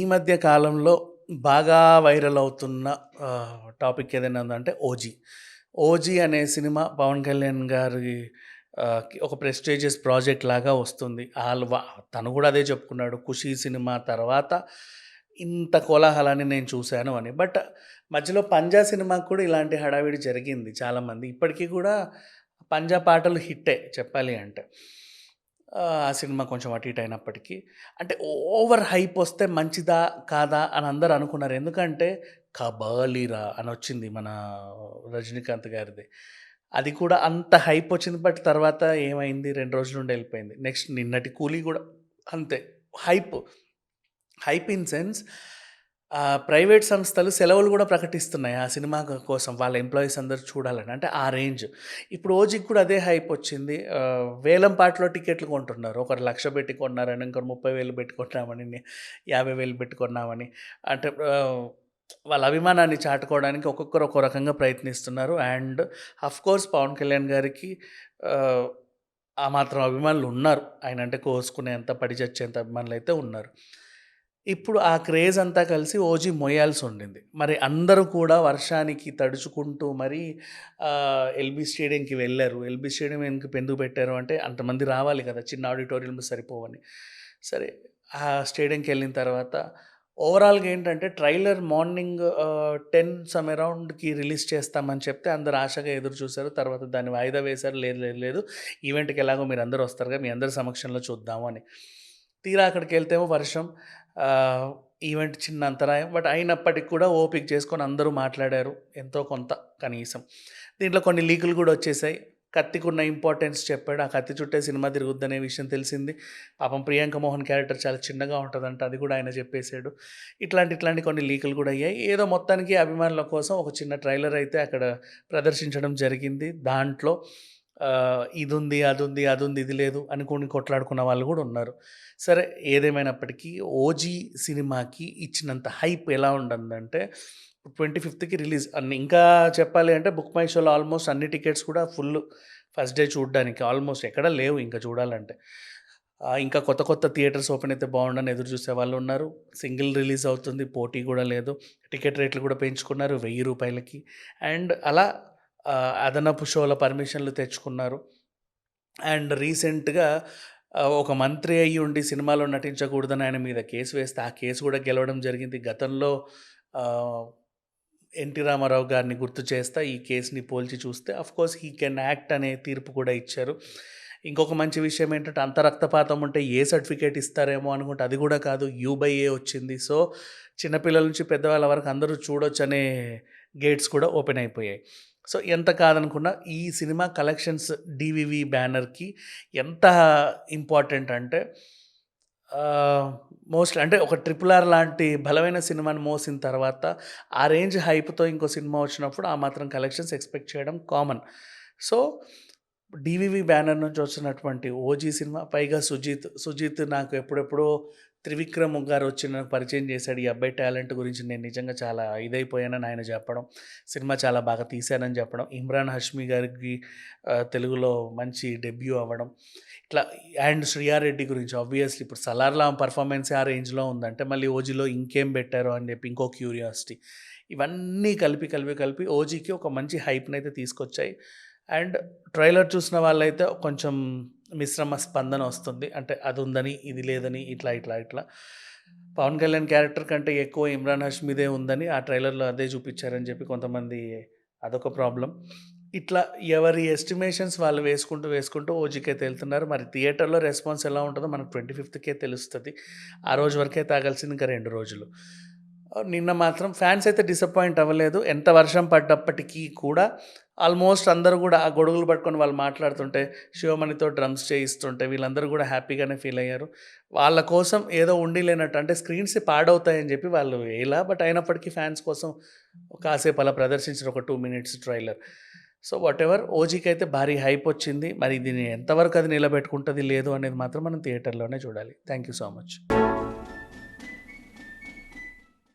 ఈ మధ్య కాలంలో బాగా వైరల్ అవుతున్న టాపిక్ ఏదైనా ఉందంటే 'ఓజీ'. 'ఓజీ' అనే సినిమా పవన్ కళ్యాణ్ గారి ఒక ప్రెస్టీజియస్ ప్రాజెక్ట్ లాగా వస్తుంది. ఆల్వా తను కూడా అదే చెప్పుకున్నాడు. ఖుషీ సినిమా తర్వాత ఇంత కోలాహలాన్ని నేను చూశాను అని. బట్ మధ్యలో 'పంజా' సినిమాకి కూడా ఇలాంటి హడావిడి జరిగింది చాలామంది. ఇప్పటికీ కూడా 'పంజా' పాటలు హిట్టే చెప్పాలి అంటే. ఆ సినిమా కొంచెం అటు ఇటు అయినప్పటికీ. అంటే ఓవర్ హైప్ వస్తే మంచిదా? కాదా? అని అందరూ అనుకున్నారు. ఎందుకంటే 'కబాలీరా' అనొచ్చింది మన రజనీకాంత్ గారిది. అది కూడా అంత హైప్ వచ్చింది. బట్ తర్వాత ఏమైంది రెండు రోజుల నుండి వెళ్ళిపోయింది నెక్స్ట్ నిన్నటి 'కూలీ' కూడా అంతే. Hype. Hype in sense private సంస్థలు సెలవులు కూడా ప్రకటిస్తున్నాయి ఆ సినిమా క కోసం వాళ్ళ ఎంప్లాయీస్ అందరూ చూడాలని. అంటే ఆ రేంజ్. ఇప్పుడు రోజుకి కూడా అదే హైప్ వచ్చింది. ఆహ్, వేలం పాటలో టికెట్లు కొంటున్నారు. ఒకరు 1,00,000 పెట్టి కొన్నారని, ముప్పై 30,000 పెట్టి కొన్నామని, 50,000 పెట్టి కొన్నామని. అంటే ఆహ్, వాళ్ళ అభిమానాన్ని చాటుకోవడానికి ఒక్కొక్కరు ఒక్కో రకంగా ప్రయత్నిస్తున్నారు. అండ్ ఆఫ్‌కోర్స్ పవన్ కళ్యాణ్ గారికి ఆహ్, ఆ మాత్రం అభిమానులు ఉన్నారు. ఆయనంటే కోసుకునేంత, పడిచచ్చేంత అభిమానులు అభిమానులైతే ఉన్నారు. ఇప్పుడు ఆ క్రేజ్ అంతా కలిసి 'ఓజీ' మొయ్యాల్సి ఉండింది. మరి అందరూ కూడా వర్షానికి తడుచుకుంటూ మరి ఎల్బీ స్టేడియంకి వెళ్ళారు ఎల్బీ స్టేడియం ఎందుకు పెందుకు పెట్టారు అంటే అంతమంది రావాలి కదా! చిన్న ఆడిటోరియం సరిపోవని. సరే ఆ స్టేడియంకి వెళ్ళిన తర్వాత ఓవరాల్‌గా ఏంటంటే ట్రైలర్ మార్నింగ్ టెన్ సమ్ అరౌండ్‌కి రిలీజ్ చేస్తామని చెప్తే అందరు ఆశగా ఎదురు చూశారు తర్వాత దాన్ని వాయిదా వేశారు. లేదు లేదు లేదు ఈవెంట్‌కి ఎలాగో మీరు అందరూ వస్తారుగా మీ అందరి సమక్షంలో చూద్దాము అని. తీరా అక్కడికెళ్తేమో వర్షం. ఈవెంట్ చిన్న అంతరాయం. బట్ అయినప్పటికి కూడా ఓపిక చేసుకొని అందరూ మాట్లాడారు. ఎంతో కొంత కనీసం. దీంట్లో కొన్ని లీకులు కూడా వచ్చేసాయి. కత్తికున్న ఇంపార్టెన్స్ చెప్పాడు. ఆ కత్తి చుట్టే సినిమా తిరుగుద్దనే విషయం తెలిసింది. పాపం ప్రియాంక మోహన్ క్యారెక్టర్ చాలా చిన్నగా ఉంటుందంట అది కూడా ఆయన చెప్పేసాడు. ఇట్లాంటి ఇట్లాంటి కొన్ని లీకులు కూడా అయ్యాయి. ఏదో మొత్తానికి అభిమానుల కోసం ఒక చిన్న ట్రైలర్ అయితే అక్కడ ప్రదర్శించడం జరిగింది. దాంట్లో ఇది ఉంది అది ఉంది అది ఉంది ఇది లేదు అనుకోని కొట్లాడుకున్న వాళ్ళు కూడా ఉన్నారు. సరే ఏదేమైనప్పటికీ 'ఓజీ' సినిమాకి ఇచ్చినంత హైప్ ఎలా ఉండందంటే 25థ్‌కి రిలీజ్ అన్ని ఇంకా చెప్పాలి అంటే బుక్ మై షోలో ఆల్మోస్ట్ అన్ని టికెట్స్ కూడా ఫుల్ ఫస్ట్ డే చూడడానికి ఆల్మోస్ట్ ఎక్కడ లేవు ఇంకా చూడాలంటే. ఇంకా కొత్త కొత్త థియేటర్స్ ఓపెన్ అయితే బాగుండని ఎదురు చూసేవాళ్ళు ఉన్నారు. సింగిల్ రిలీజ్ అవుతుంది. పోటీ కూడా లేదు. టికెట్ రేట్లు కూడా పెంచుకున్నారు వెయ్యి రూపాయలకి అండ్ అలా అదనపు షోల పర్మిషన్‌లు తెచ్చుకున్నారు. అండ్ రీసెంట్‌గా ఒక మంత్రి అయ్యుండి సినిమాలో నటించకూడదని ఆయన మీద కేసు వేస్తే ఆ కేసు కూడా గెలవడం జరిగింది. గతంలో ఎన్టీ రామారావు గారిని గుర్తు చేస్తా ఈ కేసుని పోల్చి చూస్తే ఆఫ్‌కోర్స్ హీ కెన్ యాక్ట్ అనే తీర్పు కూడా ఇచ్చారు. ఇంకొక మంచి విషయం ఏంటంటే అంత రక్తపాతం ఉంటే ఏ సర్టిఫికేట్ ఇస్తారేమో అనుకుంటే అది కూడా కాదు. యూ బై ఏ వచ్చింది. సో చిన్నపిల్లల నుంచి పెద్దవాళ్ళ వరకు అందరూ చూడొచ్చనే గేట్స్ కూడా ఓపెన్ అయిపోయాయి. సో ఎంత కాదనుకున్నా ఈ సినిమా కలెక్షన్స్ డీవీవీ బ్యానర్‌కి ఎంత ఇంపార్టెంట్ అంటే మోస్ట్ అంటే ఒక 'ట్రిపుల్ ఆర్' లాంటి బలమైన సినిమాని మోసిన తర్వాత ఆ రేంజ్ హైప్‌తో ఇంకో సినిమా వచ్చినప్పుడు ఆ మాత్రం కలెక్షన్స్ ఎక్స్‌పెక్ట్ చేయడం కామన్. సో డీవీవీ బ్యానర్ నుంచి వచ్చినటువంటి 'ఓజీ' సినిమా పైగా సుజీత్. సుజీత్ నాకు ఎప్పుడెప్పుడో 'త్రివిక్రమ్' గారు వచ్చి నాకు పరిచయం చేశాడు. ఈ అబ్బాయి టాలెంట్ గురించి నేను నిజంగా చాలా ఇదైపోయానని ఆయన చెప్పడం. సినిమా చాలా బాగా తీశానని చెప్పడం. ఇమ్రాన్ హష్మి గారికి తెలుగులో మంచి డెబ్యూ అవ్వడం. ఇట్లా అండ్ శ్రీయారెడ్డి గురించి ఆబ్వియస్లీ ఇప్పుడు 'సలార్‌లో' పర్ఫార్మెన్స్ ఆ రేంజ్‌లో ఉందంటే మళ్ళీ 'ఓజీలో' ఇంకేం పెట్టారో అని చెప్పి ఇంకో క్యూరియాసిటీ. ఇవన్నీ కలిపి కలిపి కలిపి 'ఓజీకి' ఒక మంచి హైప్ని అయితే తీసుకొచ్చాయి. అండ్ ట్రైలర్ చూసిన వాళ్ళైతే కొంచెం మిశ్రమ స్పందన వస్తుంది. అంటే అది ఉందని, ఇది లేదని ఇట్లా ఇట్లా ఇట్లా. పవన్ కళ్యాణ్ క్యారెక్టర్ కంటే ఎక్కువ ఇమ్రాన్ హష్మీదే ఉందని ఆ ట్రైలర్‌లో అదే చూపించారని చెప్పి కొంతమంది అదొక ప్రాబ్లం ఇట్లా ఎవరి ఎస్టిమేషన్స్ వాళ్ళు వేసుకుంటూ వేసుకుంటూ ఓజీకే తేలుతున్నారు మరి థియేటర్‌లో రెస్పాన్స్ ఎలా ఉంటుందో మనకు ట్వంటీ ఫిఫ్త్కే తెలుస్తుంది ఆ రోజు వరకే తాగాల్సింది ఇంకా రెండు రోజులు. నిన్న మాత్రం ఫ్యాన్స్ అయితే డిసప్పాయింట్ అవ్వలేదు. ఎంత వర్షం పడ్డప్పటికీ కూడా ఆల్మోస్ట్ అందరూ కూడా ఆ గొడుగులు పట్టుకొని వాళ్ళు మాట్లాడుతుంటే, శివమణితో డ్రమ్స్ చేయిస్తుంటే వీళ్ళందరూ కూడా హ్యాపీగానే ఫీల్ అయ్యారు. వాళ్ళ కోసం ఏదో ఉండి లేనట్టు అంటే స్క్రీన్స్ పాడవుతాయని చెప్పి వాళ్ళు వేయలా. బట్ అయినప్పటికీ ఫ్యాన్స్ కోసం కాసేపు అలా ప్రదర్శించారు ఒక two minutes trailer. So whatever 'ఓజీ'కైతే భారీ హైప్ వచ్చింది. మరి దీన్ని ఎంతవరకు అది నిలబెట్టుకుంటుంది లేదు అనేది మాత్రం మనం థియేటర్‌లోనే చూడాలి. Thank you so much.